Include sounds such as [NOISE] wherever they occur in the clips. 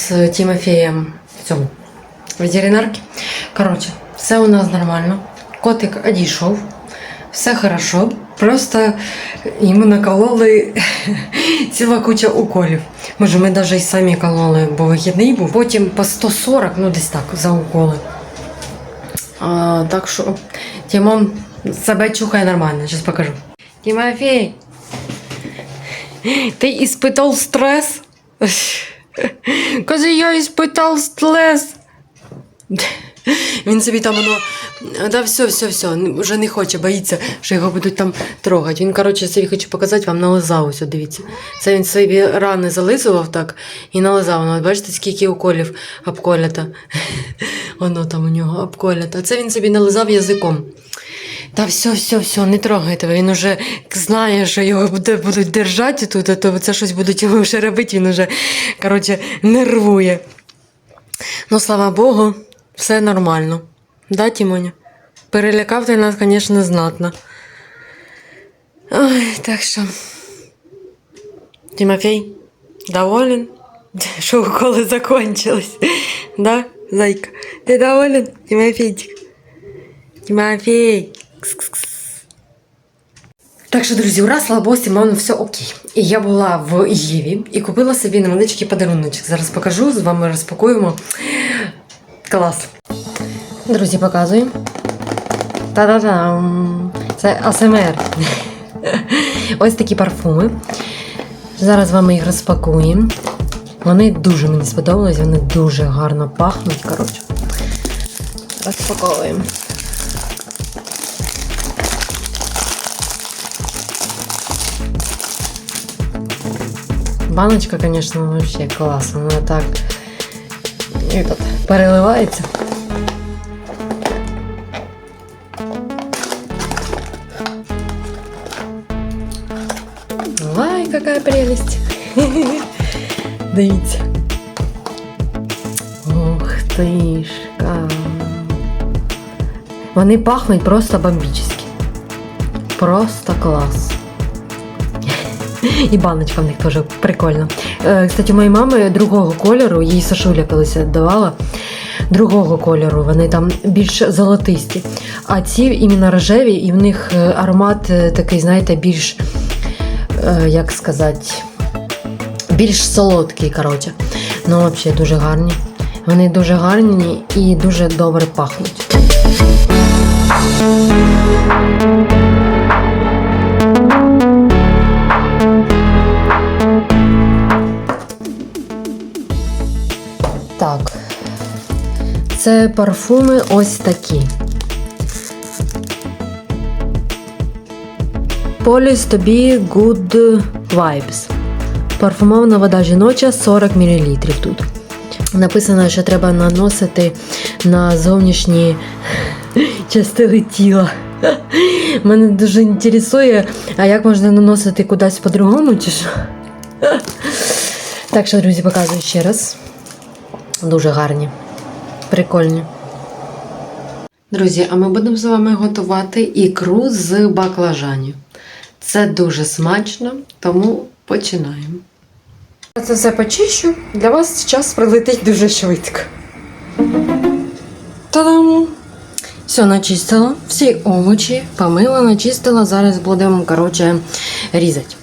з Тимофеєм в цьому ветеринарці. Коротше, все у нас нормально. Котик одійшов, все хорошо. Просто йому накололи [LAUGHS] ціла куча уколів. Може, ми навіть і самі кололи, бо вихідний був. Потім по 140, ну десь так, за уколи. А, так що Тимон себе чухає нормально, зараз покажу. Тимофей, ти іспитав стрес? [LAUGHS] Каже, я іспитав стрес. Він собі там воно. Да, все, все, все, вже не хоче, боїться, що його будуть там трогати. Він, коротше, собі хочу показати, вам нализав ось, дивіться. Це він собі рани зализував так і нализав. Ну, бачите, скільки уколів обколята. Воно там у нього обколята. Це він собі нализав язиком. Та все, все, все, не трогайте. Він уже знає, що його буде, будуть держати тут, а то це щось будуть йому вже робити, він уже, коротше, нервує. Ну, слава Богу, все нормально. Да, Тімоня? Перелякав ти нас, звісно, знатно. Ой, так що. Тимофей, доволен? Що уколи закончились? Да, зайка? Ти доволен, Тимофейчик? Тимофей. Так що, друзі, ура, слава Богу, Сімону все окей. І я була в Єві і купила собі невеличкий подаруночок. Зараз покажу, з вами розпакуємо. Клас. Друзі, показую. Та-да-дам! Це АСМР. [LAUGHS] Ось такі парфуми. Зараз вами їх розпакуємо. Вони дуже мені сподобались, вони дуже гарно пахнуть. Коротше. Розпаковуємо. Баночка, конечно, вообще класс. Она так этот, переливается. Ай, какая прелесть. [LAUGHS] Дивіться. Ух тишка. Вони пахнуть просто бомбически. Просто клас. І баночка в них теж прикольна. Е, Кстати, у моєї мами другого кольору, їй Сашуля колись давала. Другого кольору, вони там більш золотисті. А ці іменно рожеві, і в них е, аромат е, такий, знаєте, більш, як сказати, більш солодкий, коротше. Ну, взагалі дуже гарні. Вони дуже гарні і дуже добре пахнуть. Це парфуми ось такі. Поліс тобі Good Vibes. Парфумована вода жіноча 40 мл тут. Написано, що треба наносити на зовнішні [LAUGHS] частини тіла. [LAUGHS] Мене дуже інтересує, а як можна наносити кудись по-другому, чи що? [LAUGHS] Так що, друзі, показую ще раз. Дуже гарні, прикольні. Друзі, а ми будемо з вами готувати ікру з баклажанів. Це дуже смачно, тому починаємо. Це все почищу. Для вас час пролетить дуже швидко. Та-дам! Все начистила, всі овочі помила, начистила. Зараз будемо, коротше, різати.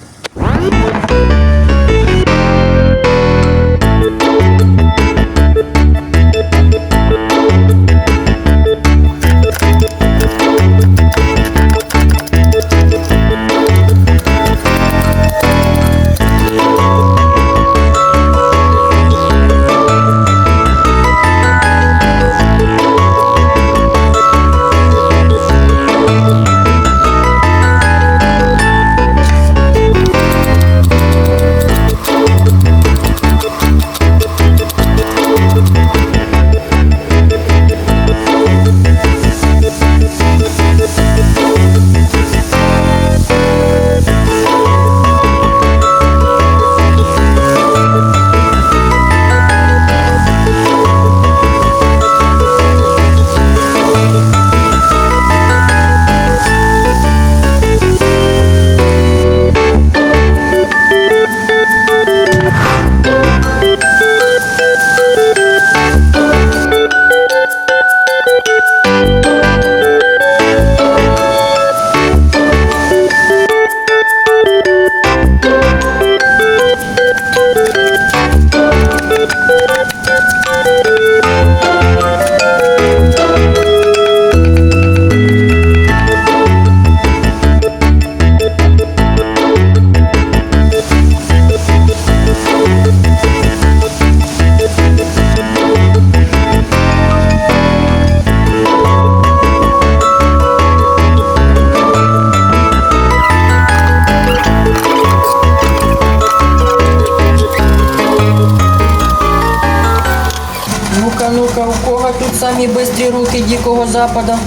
Запада.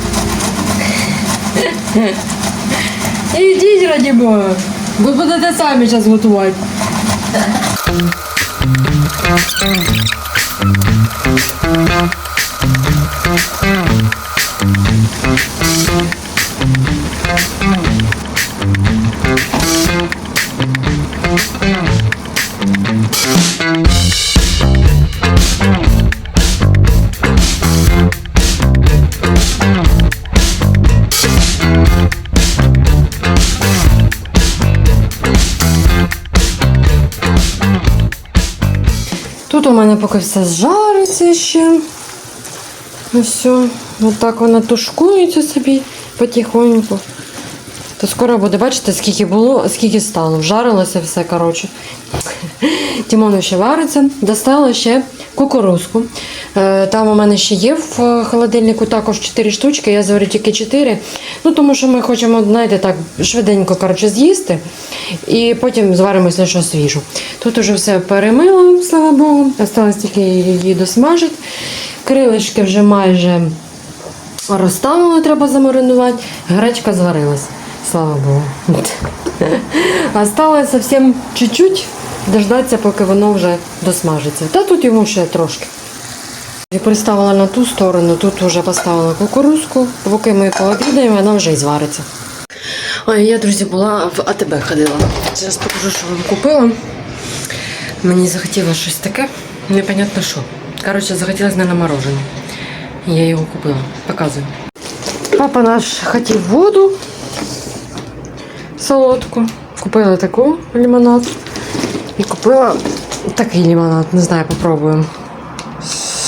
Ідіть, раді Бога. Ви будете самі зараз готувати. Тут поки все зжариться ще. Ну все, отак вона тушкується собі потихоньку. То скоро буде, бачите, скільки було, скільки стало. Вжарилося все, коротше. Тімону ще вариться. Достала ще кукурузку. Е, Там у мене ще є в е, холодильнику також 4 штучки, я зварю тільки 4. Ну, тому що ми хочемо, знаєте, так швиденько коротше, з'їсти. І потім зваримо якщо що свіжу. Тут уже все перемило, слава Богу. Осталось тільки її досмажити. Крилишки вже майже розставили, треба замаринувати. Гречка зварилась. Слава Богу. [LAUGHS] Осталось зовсім чуть-чуть дождатися, поки воно вже досмажиться. Та тут йому ще трошки. Я приставила на ту сторону, тут вже поставила кукурузку, поки ми пообідаємо, вона вже і звариться. Ой, я, друзі, була в АТБ ходила. Зараз покажу, що вам купила. Мені захотілося щось таке, непонятно що. Коротше, захотілося на морожене. Я його купила. Показую. Папа наш хотів воду солодку. Купила таку лимонад. І купила такий лимонад. Не знаю, попробуємо.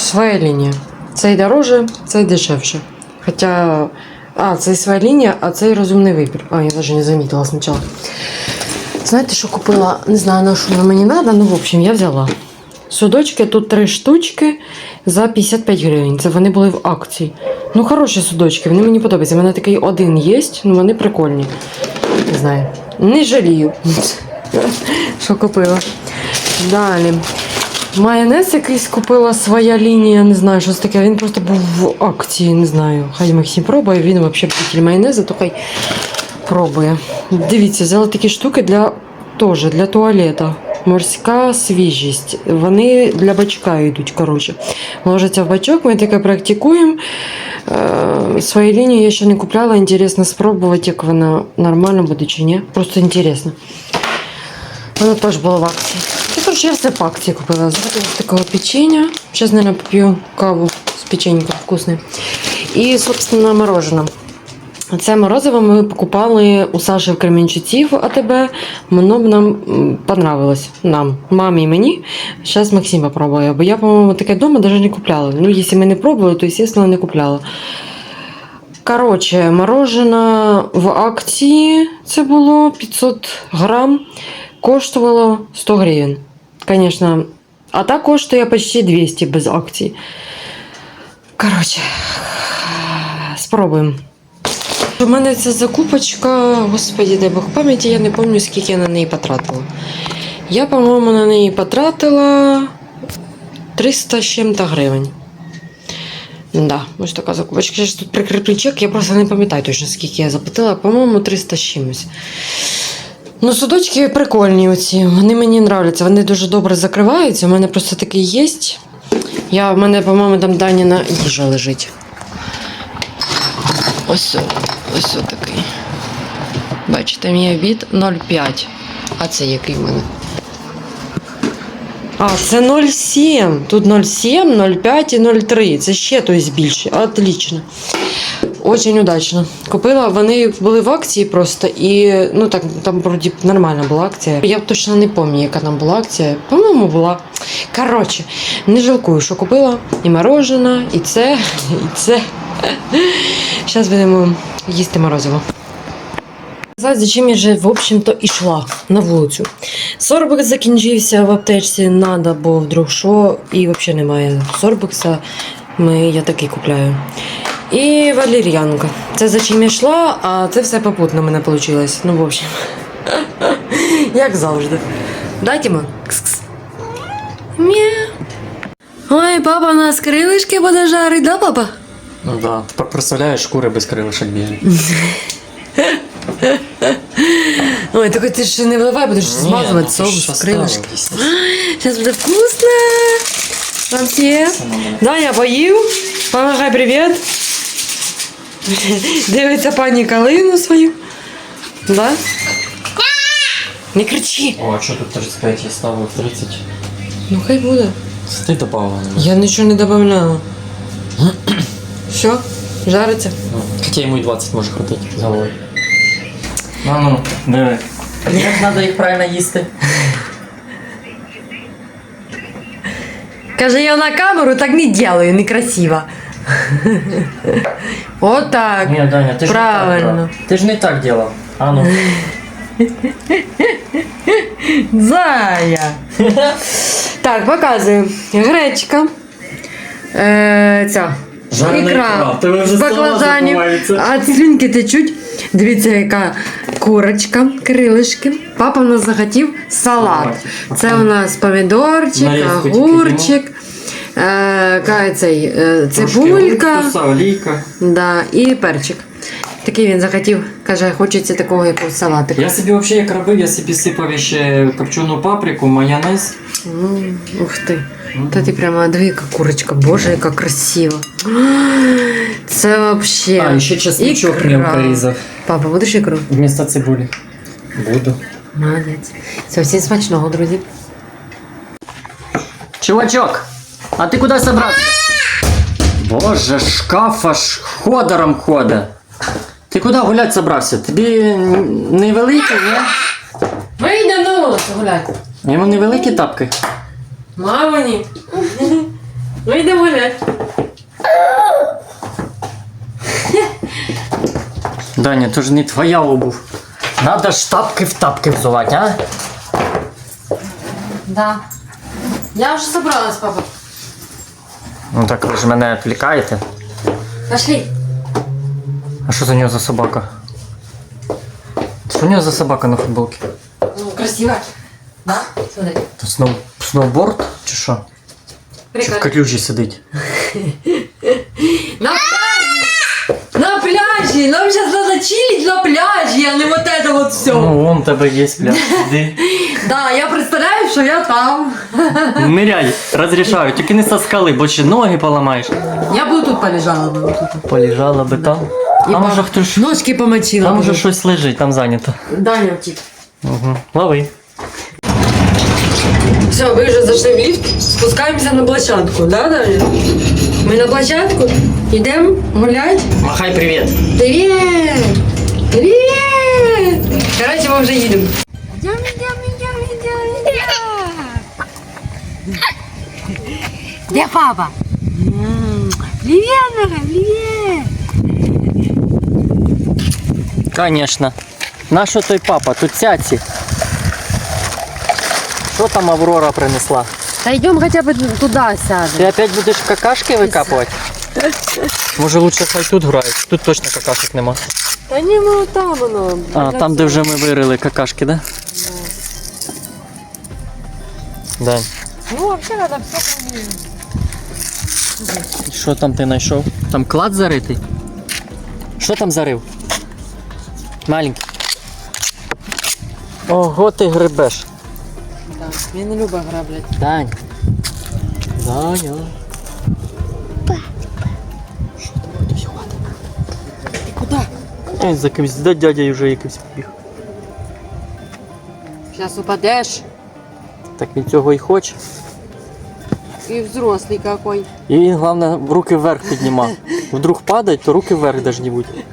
Своя лінія. Цей дороже, цей дешевше. Хоча. А, цей своя лінія, а цей розумний вибір. А, я навіть не замітила спочатку. Знаєте, що купила? Не знаю, на що мені треба, ну, в общем, я взяла. Судочки тут три штучки за 55 гривень. Це вони були в акції. Ну, хороші судочки, вони мені подобаються. У мене такий один є, ну вони прикольні. Не знаю. Не жалію, що купила. Далі. Майонез якийсь купила своя лінія, не знаю, що це таке. Він просто був в акції, не знаю. Хай Максим пробує, він взагалі любитель майонезу, то хай пробує. Дивіться, взяла такі штуки для теж для туалета. Морська свіжість. Вони для бачка йдуть, коротше. Ложиться в бачок, ми таке практикуємо. Е, свої лінії я ще не купляла. Інтересно спробувати, як вона нормально буде чи ні. Просто інтересно. Воно теж було в акції. Та, коротше, я все по акції купила. Захотіла такого печення. Зараз, мабуть, поп'ю каву з печеньком вкусне. І, собственно, мороженое. Це морозиво ми покупали у Саші в Кременчуці в АТБ. Воно б нам понравилось. Нам, мамі і мені. Зараз Максим попробує. Бо я, по-моєму, таке вдома навіть не купляла. Ну, якщо ми не пробували, то, звісно, не купляла. Коротше, мороженое в акції це було 500 грам. Коштувало 100 гривень. Звісно, а так коштує почти 200 без акції. Коротше, спробуємо. У мене ця закупочка, господі, дай Бог пам'яті, я не пам'ятаю, скільки я на неї потратила. Я, по-моєму, на неї потратила 300 з чим-то гривень. Да, ось така закупочка. Ще ж тут прикріплений чек, я просто не пам'ятаю точно, скільки я заплатила. По-моєму, 300 з чимось. Ну, судочки прикольні оці. Вони мені нравляться. Вони дуже добре закриваються. У мене просто такий є. Я, у мене, по-моєму, там Даніна їжа лежить. Ось, ось такий. Бачите, мій обід 0,5. А це який в мене? А, це 0,7. Тут 0,7, 0,5 і 0,3. Це ще той більше. Отлично. Очень удачно. Купила, вони були в акції просто і ну так там вроді нормальна була акція. Я точно не пам'ятаю, яка там була акція. По-моєму, була. Коротше, не жалкую, що купила і мороженое, і це, [LAUGHS] і це. Зараз будемо їсти морозиво. Сказати, зачем я же, в общем-то, ішла на вулицю. Сорбекс закінчився в аптечці, надо, бо вдруг що, і взагалі немає сорбекса. Ми, я такий купляю. І валер'янка. Це за чим я йшла, а це все попутно в мене вийшло. Ну, в общем. [LAUGHS] Як завжди. Да? Кс-кс. Мя. Ой, папа нас крилишки буде жарить, да, папа? Ну да. Тепер представляєш, кури без крилишок бігають. [LAUGHS] Ой, только ты же не виливай, будеш смазувати соус, крилишки. Сейчас [GASPS] буде вкусно. Вам всем. Даня поїв. Помагай привіт. [LAUGHS] Дивиться пані Калину свою. Да? Не кричи. О, а що тут 35 я ставив 30? Ну хай буде. Це ти добавила. Я нічого не додавала. Все, [CLEARS THROAT] жариться. Хоча йому і 20 може хватити з головою. Ну ну, диви. Як треба їх правильно їсти? [LAUGHS] Каже, я на камеру так не делаю, некрасиво. [LAUGHS] Вот так. Ні, Даня, ти ж не так Правильно. брав. Ти ж не так ділав. А ну. [LAUGHS] Зая. [LAUGHS] Так, показую. Гречка. Е, ця. Вже слова Баклажанів. забуваються. А слюнки течуть. Дивіться, яка курочка, крилишки. Папа в нас захотів салат. Це у нас помідорчик, Нарізку тільки огурчик, е, цей, е, цибулька. Олійка. Да, і перчик. Такий він захотів, каже, хочеться такого якогось салатика. Я собі взагалі як робив, я собі сипав ще копчену паприку, майонез. М, Ух ти. Та ти прямо диви, яка курочка, боже, яка красива. [GASPS] Це вообще. А, і ще чесничок Ікра. мелко різав. Папа, будеш ікру? Вмісто цибулі. Буду. Молодець. Все, всім смачного, друзі. Чувачок, а ти куди собрався? Боже, шкаф аж ходором хода. Ти куди гуляти собрався? Тобі невеликі, ні? Ми йдемо на вулицю гуляти. Йому невеликі тапки. Мамоні. Ми йдемо гуляти. Даня, то ж не твоя обув. Надо ж тапки в тапки взувати, а? Да. Я вже собралась, папа. Ну так ви ж мене відвлікаєте. Пошли. А що за нього за собака? Що у нього за собака на футболці? Ну, красиво. Да? Смотри. То сноу... сноуборд чи що? Чи в Прикольно. калюжі сидить? На пляже! На пляже! Нам сейчас надо чилить на пляже, а не вот это вот все. Ну, вон у тебе є пляж. [LAUGHS] Іди. Да, я представляю, що я там. Ниряй, розрішаю, тільки не со скали, бо ще ноги поламаєш. Я буду тут полежала би отут. Полежала би там. І А по- може хтось. Ножки помочила. Там уже щось лежить, там зайнято. Даня втік. Угу. Лови. Все, ви вже зайшли в ліфт, спускаємося на площадку, да, Даня? Ми на площадку йдемо гулять. Махай привіт. Привіт! Привіт! Коротше, ми вже їдемо. Где папа? Привет, привет! Конечно. Нащо той папа? Тут цяці. Що там Аврора принесла? Да идем хотя бы туда сядем. Ти опять будеш какашки викапувати? Може лучше хай тут грають. Тут точно какашок нема. Та ні, ну там воно. А, там, де вже ми вирили какашки, да? Да. Ну, вообще надо все І Що там ти знайшов? Там клад заритий? Що там зарив? Маленький. Ого, ти грибеш. Так, він не любить граблять. Дань. Даня. Ой, за кимсь, да дядя вже якийсь побіг. Зараз упадеш. Так він цього і хоче. І взрослий какой. І він, головне, руки вверх підніма. [LAUGHS] Вдруг падає, то руки вверх должні бути.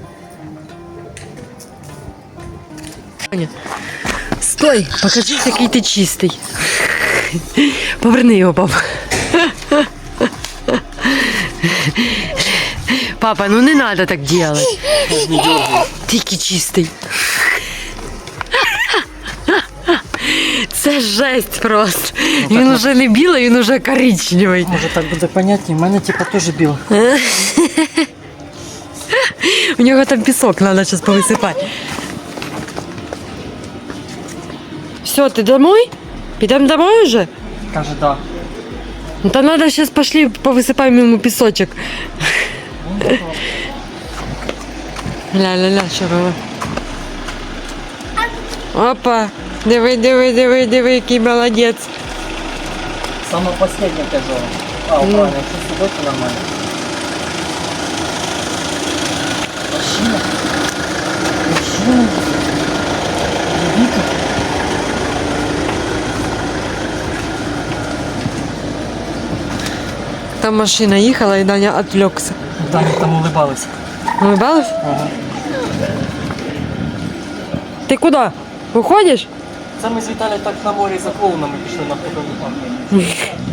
Стой, покажи, який ти чистий. Поверни його, папа. Папа, ну не надо так делать. [LAUGHS] Тільки чистий. Це жесть просто. Він уже не білий, він уже коричневий. Може так буде понятніше, в мене типа теж біло. [LAUGHS] У нього там пісок, треба зараз повисипати. Все, ти домой? Підемо домой уже? Каже, да. Ну то надо сейчас пошли повысыпаем ему песочек. Ну Ля-ля-ля, що робить. Опа, диви, диви, диви, диви, який молодець. Саме последнє тяжеле. А, правильно, якщо сюди, то нормально. Мужчина. Мужчина. Віка. Там машина їхала і Даня відвлекся. Там, там улыбалась. Улыбалась? Ага. Ти куди? Виходиш? Це ми з Віталією так на морі за клоунами пішли на фотографію. [LAUGHS]